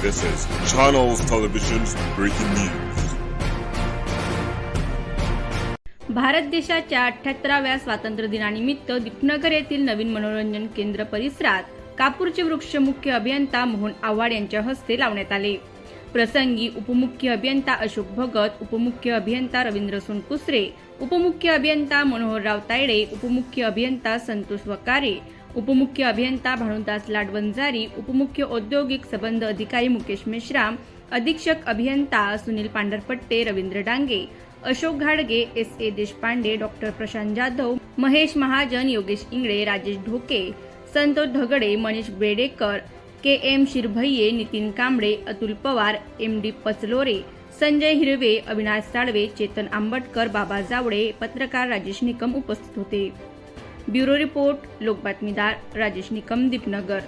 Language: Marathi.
This is Channels Television's breaking news. Bharat देशाच्या अठ्याहत्तराव्या स्वातंत्र्य दिनानिमित्त दीपनगर येथील नवीन मनोरंजन केंद्र परिसरात कापूरचे वृक्ष मुख्य अभियंता मोहन आव्हाड यांच्या हस्ते लावण्यात आले प्रसंगी उपमुख्य अभियंता अशोक भगत उपमुख्य अभियंता रवींद्र सोनकुसरे उपमुख्य अभियंता मनोहरराव तायडे उपमुख्य अभियंता संतोष वकारे उपमुख्य अभियंता भानुदास लाडवंजारी उपमुख्य औद्योगिक संबंध अधिकारी मुकेश मेश्राम अधीक्षक अभियंता सुनील पांढरपट्टे रवींद्र डांगे अशोक घाडगे S A Deshpande doctor Prashant Jadhav Mahesh Mahajan Yogesh Ingle Rajesh Dhoke Santosh Dhagade Manish Bedekar K M Shirbhaiye Nitin Kamble Atul Pawar M D Pachlore Sanjay Hirve Avinash Salve Chetan Ambatkar Baba Jawade पत्रकार राजेश निकम उपस्थित होते. બ્યુરો રિપોર્ટ લોકબાતમીદાર રાજેશ નિકમ દીપનગર.